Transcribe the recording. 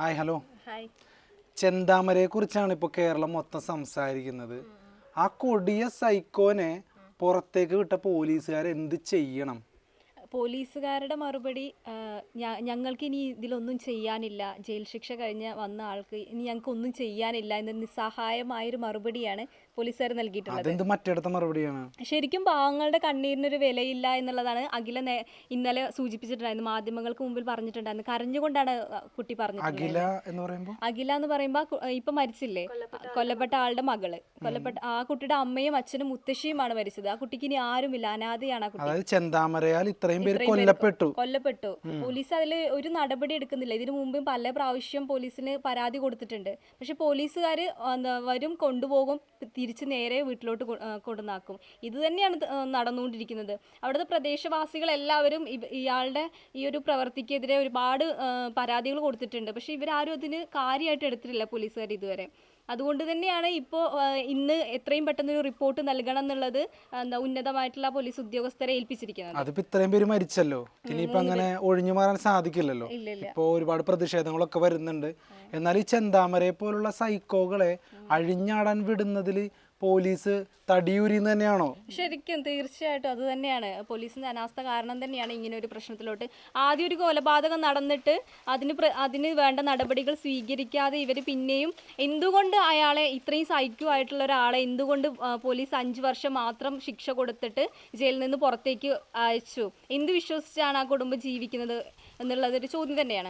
Hi hello. ചെന്താമരയെ കുറിച്ചാണ് ഇപ്പോൾ കേരളം മൊത്തം സംസാരിക്കുന്നത്. ആ കൊടിയ സൈക്കോനെ പുറത്തേക്ക് വിട്ട പോലീസുകാർ എന്ത് ചെയ്യണം? പോലീസുകാരുടെ മറുപടി ഞങ്ങൾക്ക് ഇനി ഇതിലൊന്നും ചെയ്യാനില്ല. ജയിൽ ശിക്ഷ കഴിഞ്ഞ് വന്ന ആൾക്ക് ഇനി ഞങ്ങൾക്ക് ഒന്നും ചെയ്യാനില്ല എന്ന നിസ്സഹായമായൊരു മറുപടിയാണ് പോലീസുകാർ നൽകിയിട്ടുള്ളത്. അതെന്ത് മറ്റേടത്ത മറുപടിയാണ്? ശരിക്കും പാവങ്ങളുടെ കണ്ണീരിനൊരു വിലയില്ല എന്നുള്ളതാണ് അഖില ഇന്നലെ സൂചിപ്പിച്ചിട്ടുണ്ടായിരുന്നു മാധ്യമങ്ങൾക്ക് മുമ്പിൽ പറഞ്ഞിട്ടുണ്ടായിരുന്നു. കരഞ്ഞുകൊണ്ടാണ് കുട്ടി പറഞ്ഞത് അഖില എന്ന് പറയുമ്പോൾ അഖില എന്ന് പറയുമ്പോൾ ഇപ്പൊ മരിച്ചില്ലേ? കൊല്ലപ്പെട്ട ആളുടെ മകൾ. കൊല്ലപ്പെട്ട ആ കുട്ടിയുടെ അമ്മയും അച്ഛനും മുത്തശ്ശിയുമാണ് മരിച്ചത്. ആ കുട്ടിക്ക് ഇനി ആരുമില്ല. അനാഥയാണ് ആ കുട്ടി. അതായത് ചെന്താമരയാൽ ഇത്രയും ഇത്രയും പേര് കൊല്ലപ്പെട്ടു. കൊല്ലപ്പെട്ടു. പോലീസ് അതിൽ ഒരു നടപടി എടുക്കുന്നില്ല. ഇതിനു മുമ്പും പല പ്രാവശ്യം പോലീസിന് പരാതി കൊടുത്തിട്ടുണ്ട്. പക്ഷെ പോലീസുകാർ വരും കൊണ്ടുപോകും തിരിച്ച് നേരെ വീട്ടിലോട്ട് കൊണ്ടുവന്നാക്കും. ഇത് തന്നെയാണ് നടന്നുകൊണ്ടിരിക്കുന്നത്. അവിടുത്തെ പ്രദേശവാസികൾ എല്ലാവരും ഇയാളുടെ ഈ ഒരു പ്രവൃത്തിക്കെതിരെ ഒരുപാട് പരാതികൾ കൊടുത്തിട്ടുണ്ട്. പക്ഷെ ഇവരാരും അതിന് കാര്യമായിട്ട് എടുത്തിട്ടില്ല പോലീസുകാർ ഇതുവരെ. അതുകൊണ്ട് തന്നെയാണ് ഇപ്പോൾ ഇന്ന് എത്രയും പെട്ടെന്ന് ഒരു റിപ്പോർട്ട് നൽകണം എന്നുള്ളത് എന്താ ഉന്നതമായിട്ടുള്ള പോലീസ് ഉദ്യോഗസ്ഥരെ ഏൽപ്പിച്ചിരിക്കുന്നത്. അതിപ്പോ ഇത്രയും പേര് മരിച്ചല്ലോ. ഇനിയിപ്പോ അങ്ങനെ ഒഴിഞ്ഞു മാറാൻ സാധിക്കില്ലല്ലോ. ഇപ്പോൾ ഒരുപാട് പ്രതിഷേധങ്ങളൊക്കെ വരുന്നുണ്ട്. എന്നാൽ ഈ ചെന്താമരയെ പോലുള്ള സൈക്കോകളെ അഴിഞ്ഞാടാൻ വിടുന്നതിൽ പോലീസ് തടിയൂരിന്ന് തന്നെയാണോ? ശരിക്കും തീർച്ചയായിട്ടും അത് തന്നെയാണ്. പോലീസിന്റെ അനാസ്ഥ കാരണം തന്നെയാണ് ഇങ്ങനെ ഒരു പ്രശ്നത്തിലോട്ട്. ആദ്യം ഒരു കൊലപാതകം നടന്നിട്ട് അതിന് അതിന് വേണ്ട നടപടികൾ സ്വീകരിക്കാതെ ഇവർ പിന്നെയും എന്തുകൊണ്ട് അയാളെ ഇത്രയും സൈക്യു ആയിട്ടുള്ള ഒരാളെ എന്തുകൊണ്ട് പോലീസ് അഞ്ച് വർഷം മാത്രം ശിക്ഷ കൊടുത്തിട്ട് ജയിലിൽ നിന്ന് പുറത്തേക്ക് അയച്ചു? എന്ത് വിശ്വസിച്ചാണ് ആ കുടുംബം ജീവിക്കുന്നത് എന്നുള്ളത് ഒരു ചോദ്യം തന്നെയാണ്.